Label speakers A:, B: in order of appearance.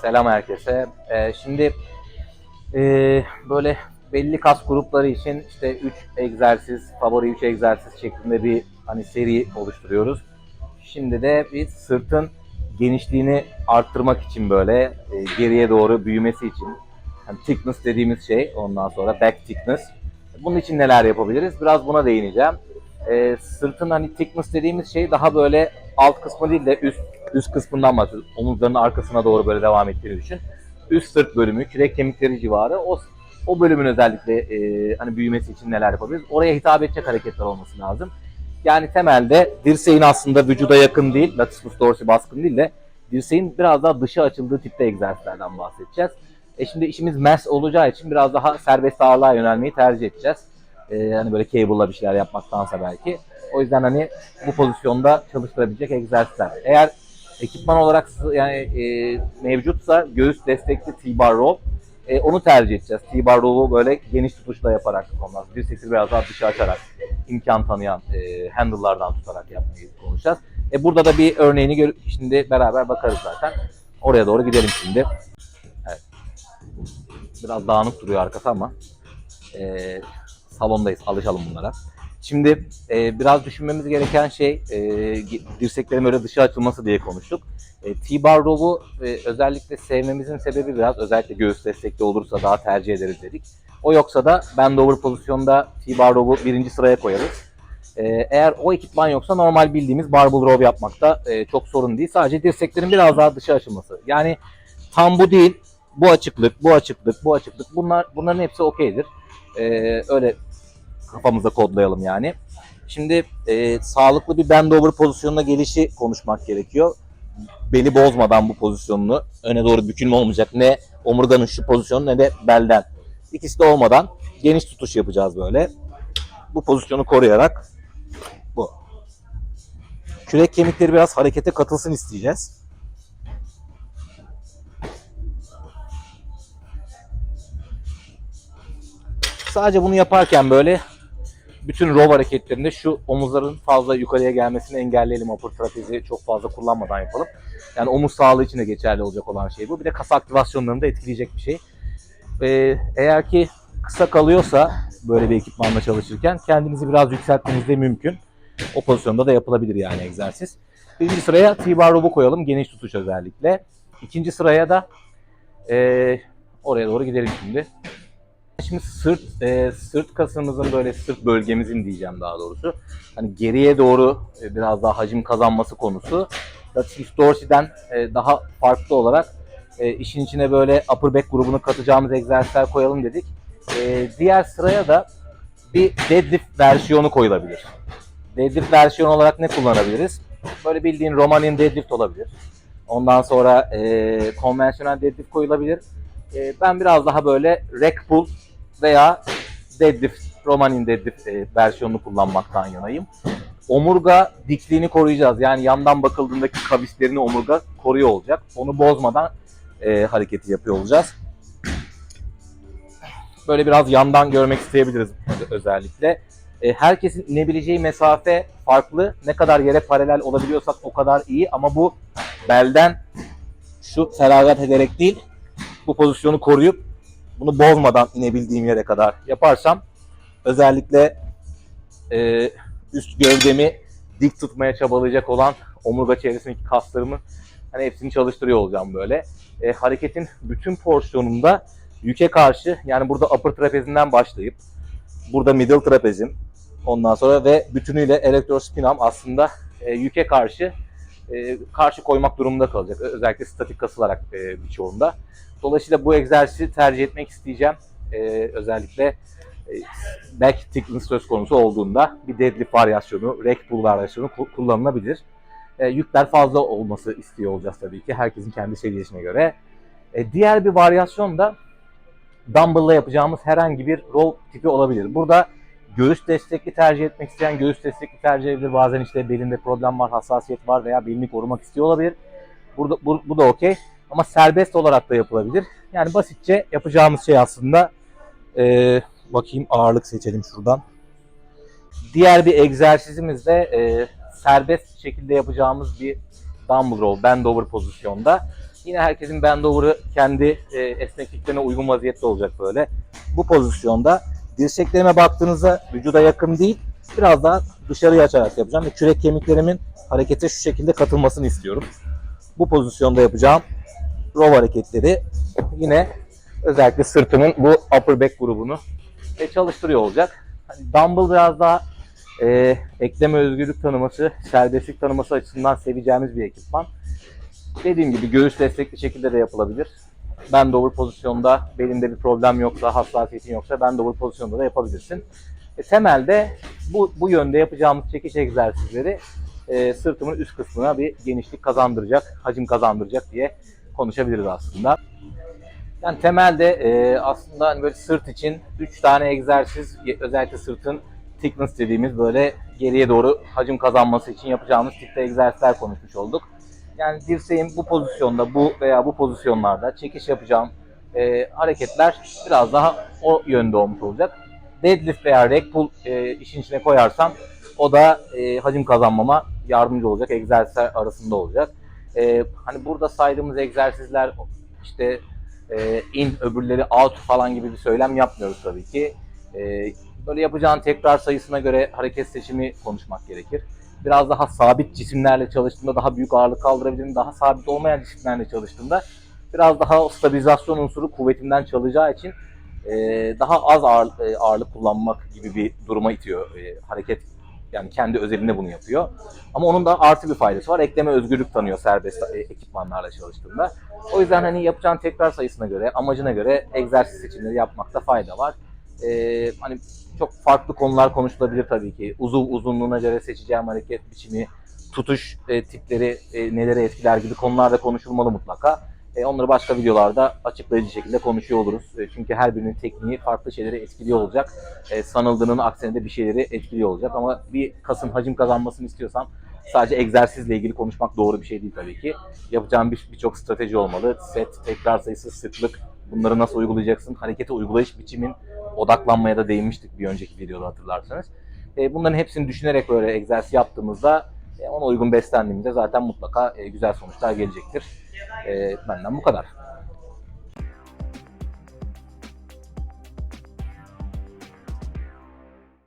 A: Selam herkese. Ee, şimdi e, böyle belli kas grupları için işte 3 egzersiz, favori 3 egzersiz şeklinde bir hani seri oluşturuyoruz. Şimdi de biz sırtın genişliğini arttırmak için böyle e, geriye doğru büyümesi için hani thickness dediğimiz şey ondan sonra back thickness. Bunun için neler yapabiliriz? Biraz buna değineceğim. Ee, sırtın hani thickness dediğimiz şey daha böyle alt kısmı değil de üst üst kısmından bahsediyoruz. Omuzların arkasına doğru böyle devam ettiğini düşün. Üst sırt bölümü, kürek kemikleri civarı o o bölümün özellikle e, hani büyümesi için neler yapabiliriz? Oraya hitap edecek hareketler olması lazım. Yani temelde dirseğin aslında vücuda yakın değil, latissimus dorsi baskın değil de dirseğin biraz daha dışa açıldığı tipte egzersizlerden bahsedeceğiz. E şimdi işimiz mass olacağı için biraz daha serbest ağırlığa yönelmeyi tercih edeceğiz. E, hani böyle cable'la bir şeyler yapmaktansa belki. O yüzden hani bu pozisyonda çalıştırabilecek egzersizler. Eğer ekipman olarak yani e, mevcutsa göğüs destekli T-bar row e, onu tercih edeceğiz. T-bar row'u böyle geniş tutuşla yaparak ondan dirsekleri biraz daha dışa açarak imkan tanıyan e, handle'lardan tutarak yapmayı konuşacağız. E, burada da bir örneğini gör şimdi beraber bakarız zaten. Oraya doğru gidelim şimdi. Evet. Biraz dağınık duruyor arkası ama e, salondayız. Alışalım bunlara. Şimdi e, biraz düşünmemiz gereken şey e, dirseklerin böyle dışa açılması diye konuştuk. E, T-bar row'u e, özellikle sevmemizin sebebi biraz özellikle göğüs destekli olursa daha tercih ederiz dedik. O yoksa da bend over pozisyonda T-bar row'u birinci sıraya koyarız. E, eğer o ekipman yoksa normal bildiğimiz barbell row yapmakta e, çok sorun değil. Sadece dirseklerin biraz daha dışa açılması. Yani tam bu değil, bu açıklık, bu açıklık, bu açıklık bunlar bunların hepsi okeydir. E, öyle kafamıza kodlayalım yani. Şimdi e, sağlıklı bir bend over pozisyonuna gelişi konuşmak gerekiyor. Beli bozmadan bu pozisyonunu öne doğru bükülme olmayacak. Ne omurganın şu pozisyonu ne de belden. İkisi de olmadan geniş tutuş yapacağız böyle. Bu pozisyonu koruyarak bu. Kürek kemikleri biraz harekete katılsın isteyeceğiz. Sadece bunu yaparken böyle bütün row hareketlerinde şu omuzların fazla yukarıya gelmesini engelleyelim. Upper trapezi çok fazla kullanmadan yapalım. Yani omuz sağlığı için de geçerli olacak olan şey bu. Bir de kas aktivasyonlarını da etkileyecek bir şey. Ee, eğer ki kısa kalıyorsa böyle bir ekipmanla çalışırken kendinizi biraz yükseltmeniz de mümkün. O pozisyonda da yapılabilir yani egzersiz. Birinci sıraya T-bar row'u koyalım. Geniş tutuş özellikle. İkinci sıraya da ee, oraya doğru gidelim şimdi. Şimdi sırt e, sırt kasımızın böyle sırt bölgemizin diyeceğim daha doğrusu. Hani geriye doğru e, biraz daha hacim kazanması konusu. Latissimus dorsi'den e, daha farklı olarak e, işin içine böyle upper back grubunu katacağımız egzersizler koyalım dedik. E, diğer sıraya da bir deadlift versiyonu koyulabilir. Deadlift versiyonu olarak ne kullanabiliriz? Böyle bildiğin Romanian deadlift olabilir. Ondan sonra e, konvansiyonel deadlift koyulabilir. E, ben biraz daha böyle rack pull veya deadlift, Romanian deadlift e, versiyonunu kullanmaktan yanayım. Omurga dikliğini koruyacağız. Yani yandan bakıldığındaki kavislerini omurga koruyor olacak. Onu bozmadan e, hareketi yapıyor olacağız. Böyle biraz yandan görmek isteyebiliriz özellikle. E, herkesin inebileceği mesafe farklı. Ne kadar yere paralel olabiliyorsak o kadar iyi ama bu belden şu feragat ederek değil, bu pozisyonu koruyup bunu bozmadan inebildiğim yere kadar yaparsam özellikle e, üst gövdemi dik tutmaya çabalayacak olan omurga çevresindeki kaslarımı hani hepsini çalıştırıyor olacağım böyle. E, hareketin bütün porsiyonunda yüke karşı yani burada upper trapezinden başlayıp burada middle trapezim ondan sonra ve bütünüyle elektrospinam aslında e, yüke karşı e, karşı koymak durumunda kalacak. Özellikle statik kasılarak e, birçoğunda. Dolayısıyla bu egzersizi tercih etmek isteyeceğim. Ee, özellikle e, back thickness söz konusu olduğunda bir deadlift varyasyonu, rack pull varyasyonu ku- kullanılabilir. Ee, yükler fazla olması istiyor olacağız tabii ki herkesin kendi seviyesine göre. Ee, diğer bir varyasyon da dumbbell'la yapacağımız herhangi bir row tipi olabilir. Burada göğüs destekli tercih etmek isteyen göğüs destekli tercih edebilir. Bazen işte belinde problem var, hassasiyet var veya belini korumak istiyor olabilir. Burada bu, bu da okey. Ama serbest olarak da yapılabilir. Yani basitçe yapacağımız şey aslında eee, bakayım ağırlık seçelim şuradan. Diğer bir egzersizimiz de eee, serbest şekilde yapacağımız bir dumbbell row, bend over pozisyonda. Yine herkesin bend over'ı kendi e, esnekliklerine uygun vaziyette olacak böyle. Bu pozisyonda dirseklerime baktığınızda vücuda yakın değil, biraz daha dışarıya açarak yapacağım ve kürek kemiklerimin harekete şu şekilde katılmasını istiyorum. Bu pozisyonda yapacağım row hareketleri yine özellikle sırtımın bu upper back grubunu e, çalıştırıyor olacak. Hani dumbbell biraz daha e, ekleme özgürlük tanıması, serbestlik tanıması açısından seveceğimiz bir ekipman. Dediğim gibi göğüs destekli şekilde de yapılabilir. Bend over pozisyonda belinde bir problem yoksa, hassasiyetin yoksa bend over pozisyonda da yapabilirsin. E, temelde bu, bu yönde yapacağımız çekiş egzersizleri e, sırtımın üst kısmına bir genişlik kazandıracak, hacim kazandıracak diye konuşabiliriz aslında. Yani temelde e, aslında hani böyle sırt için 3 tane egzersiz, özellikle sırtın thickness dediğimiz böyle geriye doğru hacim kazanması için yapacağımız tipte egzersizler konuşmuş olduk. Yani dirseğin bu pozisyonda, bu veya bu pozisyonlarda çekiş yapacağım e, hareketler biraz daha o yönde olmuş olacak. Deadlift veya rack pull e, işin içine koyarsam o da e, hacim kazanmama yardımcı olacak, egzersizler arasında olacak. E, hani burada saydığımız egzersizler işte e, in öbürleri out falan gibi bir söylem yapmıyoruz tabii ki. E, böyle yapacağın tekrar sayısına göre hareket seçimi konuşmak gerekir. Biraz daha sabit cisimlerle çalıştığında daha büyük ağırlık kaldırabilirim. Daha sabit olmayan cisimlerle çalıştığında biraz daha stabilizasyon unsuru kuvvetinden çalacağı için e, daha az ağır, e, ağırlık kullanmak gibi bir duruma itiyor e, hareket. Yani kendi özelinde bunu yapıyor. Ama onun da artı bir faydası var. Ekleme özgürlük tanıyor serbest e, ekipmanlarla çalıştığında. O yüzden hani yapacağın tekrar sayısına göre, amacına göre egzersiz seçimleri yapmakta fayda var. Ee, hani çok farklı konular konuşulabilir tabii ki. Uzuv uzunluğuna göre seçeceğim hareket biçimi, tutuş e, tipleri e, nelere etkiler gibi konular konuşulmalı mutlaka. E, onları başka videolarda açıklayıcı şekilde konuşuyor oluruz. E, çünkü her birinin tekniği farklı şeyleri etkiliyor olacak. E, sanıldığının aksine de bir şeyleri etkiliyor olacak. Ama bir kasın hacim kazanmasını istiyorsan sadece egzersizle ilgili konuşmak doğru bir şey değil tabii ki. Yapacağın bir- birçok strateji olmalı. Set, tekrar sayısı, sıklık, bunları nasıl uygulayacaksın? Harekete uygulayış biçimin odaklanmaya da değinmiştik bir önceki videoda hatırlarsanız. E, bunların hepsini düşünerek böyle egzersiz yaptığımızda e, ona uygun beslendiğimizde zaten mutlaka e, güzel sonuçlar gelecektir. E, benden bu kadar.